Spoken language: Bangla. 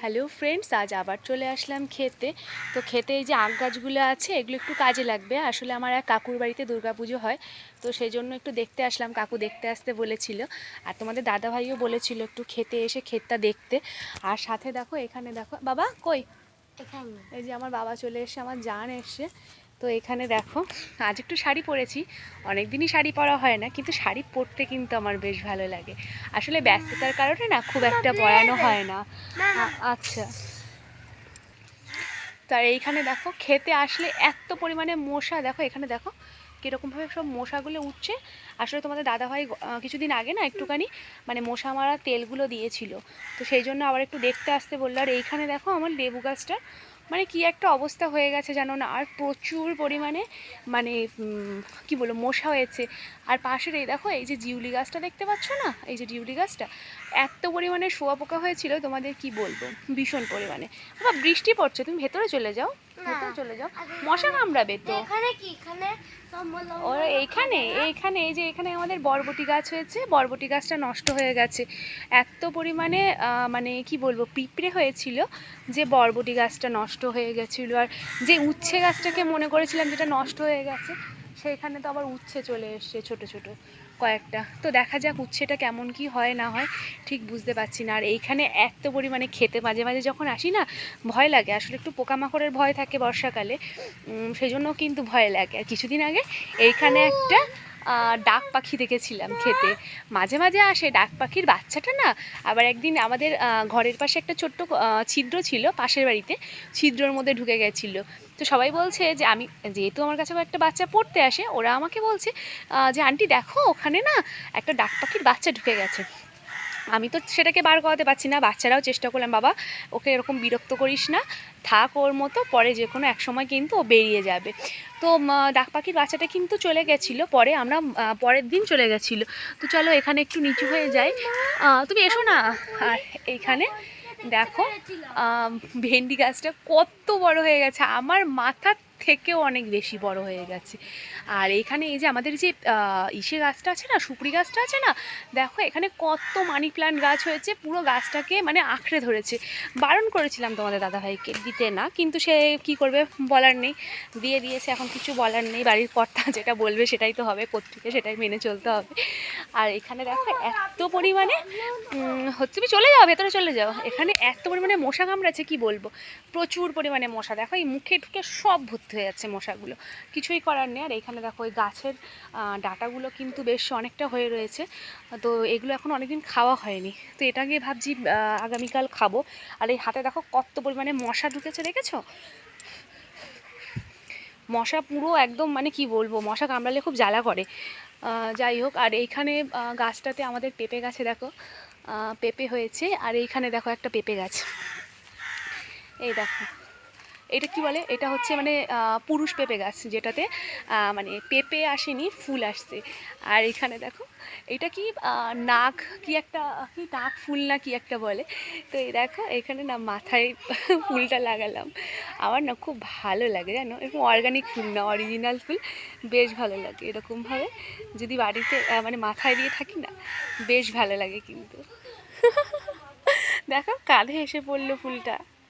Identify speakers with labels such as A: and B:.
A: হ্যালো ফ্রেন্ডস আজ আবার চলে আসলাম খেতে। তো খেতে এই যে আখ গাছগুলো আছে এগুলো একটু কাজে লাগবে। আসলে আমার এক কাকুর বাড়িতে দুর্গাপুজো হয় তো সেই জন্য একটু দেখতে আসলাম। কাকু দেখতে আসতে বলেছিল। আর তোমাদের দাদাভাইও বলেছিল একটু খেতে এসে ক্ষেতটা দেখতে। আর সাথে দেখো এখানে দেখো বাবা কই?
B: এখানে।
A: এই যে আমার বাবা চলে এসে আমার জান এসে তো এখানে দেখো, আজ একটু শাড়ি পরেছি। অনেক দিনই শাড়ি পরা হয় না, কিন্তু শাড়ি পরতে কিন্তু আমার বেশ ভালো লাগে। আসলে ব্যস্ততার কারণে না, খুব একটা পরানো হয় না। আচ্ছা। তার এইখানে দেখো, খেতে আসলে এত পরিমাণে মশা, দেখো এখানে দেখো, কীরকমভাবে সব মশাগুলো উঠছে। আসলে তোমাদের দাদাভাই কিছুদিন আগে না একটুখানি মানে মশা মারা তেলগুলো দিয়েছিল। তো সেই জন্য আবার একটু দেখতে আসতে বলল। আর এইখানে দেখো আমার লেবু গাছটা মানে কি একটা অবস্থা হয়ে গেছে জানো না? আর প্রচুর পরিমাণে মানে কি বলব মশা হয়েছে। আর পাশের এই দেখো এই যে জিউলি গাছটা দেখতে পাচ্ছ না? এই যে জিউলি গাছটা এত পরিমাণে শোয়া পোকা হয়েছিল তোমাদের কি বলব? ভীষণ পরিমাণে। বাবা বৃষ্টি পড়ছে তুমি ভেতরে চলে যাও। ভেতরে চলে যাও। মশা কামড়াবে তো।
B: এখানে কি? এখানে
A: ও এইখানে এইখানে এই যে এখানে আমাদের বরবটি গাছ হয়েছে। বরবটি গাছটা নষ্ট হয়ে গেছে। এত পরিমাণে মানে কি বলব পিঁপড়ে হয়েছিল যে বরবটি গাছটা নষ্ট হয়ে গেছিল। আর যে উচ্ছে গাছটাকে মনে করেছিলাম যেটা নষ্ট হয়ে গেছে সেইখানে তো আবার উচ্ছে চলে এসছে ছোট ছোট কয়েকটা। তো দেখা যাক উচ্ছেটা কেমন কি হয় না হয়, ঠিক বুঝতে পারছি না। আর এইখানে এত পরিমাণে খেতে মাঝে মাঝে যখন আসি না, ভয় লাগে। আসলে একটু পোকামাকড়ের ভয় থাকে বর্ষাকালে সেই জন্য কিন্তু ভয় লাগে। আর কিছুদিন আগে এইখানে একটা ডাক পাখি দেখেছিলাম খেতে। মাঝে মাঝে আসে ডাক পাখির বাচ্চাটা না, আবার একদিন আমাদের ঘরের পাশে একটা ছোট্ট ছিদ্র ছিল পাশের বাড়িতে, ছিদ্রর মধ্যে ঢুকে গেছিল। তো সবাই বলছে যে, আমি যেহেতু আমার কাছে একটা বাচ্চা পড়তে আসে, ওরা আমাকে বলছে যে, আন্টি দেখো ওখানে না একটা ডাক পাখির বাচ্চা ঢুকে গেছে। আমি তো সেটাকে বার করাতে পারছি না, বাচ্চারাও চেষ্টা করলাম, বাবা, ওকে এরকম বিরক্ত করিস না, থাক ওর মতো, পরে যে কোনো এক সময় কিন্তু ও বেরিয়ে যাবে। তো ডাক পাখির বাচ্চাটা কিন্তু চলে গেছিল, পরে আমরা পরের দিন চলে গেছিল। তো চলো এখানে একটু নিচু হয়ে যাই। তুমি এসো না। আর এইখানে দেখো ভেন্ডি গাছটা কত বড় হয়ে গেছে, আমার মাথার থেকেও অনেক বেশি বড় হয়ে গেছে। আর এখানে এই যে আমাদের যে ইসে গাছটা আছে না, সুপুরি গাছটা আছে না, দেখো এখানে কত মানি প্লান্ট গাছ হয়েছে, পুরো গাছটাকে মানে আঁকড়ে ধরেছে। বারণ করেছিলাম তোমাদের দাদাভাইকে, দিতে না, কিন্তু সে কি করবে বলার নেই। দিয়ে দিয়েছে, এখন কিছু বলার নেই, বাড়ির কর্তা যেটা বলবে সেটাই তো হবে কর্তৃকে সেটাই মেনে চলতে হবে। আর এখানে দেখো এত পরিমাণে হচ্ছে, তুমি চলে যাও, ভেতরে চলে যাও। এখানে এত পরিমাণে মশা কামড়াচ্ছে, কি বলব? প্রচুর পরিমাণে মশা। দেখো, এই মুখে ঢুকে সব ভর্তি হয়ে যাচ্ছে মশাগুলো। কিছুই করার নেই। আর এখানে দেখো, ওই গাছের ডাঁটাগুলো কিন্তু বেশ অনেকটা হয়ে রয়েছে। তো এগুলো এখন অনেকদিন খাওয়া হয়নি। তো এটাকে ভাবছি আগামীকাল খাব। আর এই হাতে দেখো, কত পরিমাণে মশা ঢুকেছে, দেখেছ? মশা পুরো একদম মানে কি বলব, মশা কামড়ালে খুব জ্বালা করে। যাই হোক, আর এইখানে গাছটাতে আমাদের পেঁপে গাছে দেখো পেঁপে হয়েছে। আর এইখানে দেখো একটা পেঁপে গাছ। এই দেখো। এটা কি বলে? এটা হচ্ছে মানে পুরুষ পেঁপে গাছ যেটাতে মানে পেঁপে আসেনি, ফুল আসছে। আর এখানে দেখো, এটা কি নাক কি একটা, কি নাক ফুল না কি একটা বলে? তো এই দেখো, এখানে না মাথায় ফুলটা লাগালাম। আমার না খুব ভালো লাগে জানো? এরকম অর্গানিক ফুল না অরিজিনাল ফুল বেশ ভালো লাগে এরকমভাবে। যদি বাড়িতে মানে মাথায় দিয়ে থাকি না, বেশ ভালো লাগে কিন্তু। দেখো, কাঁধে এসে পড়ল ফুলটা।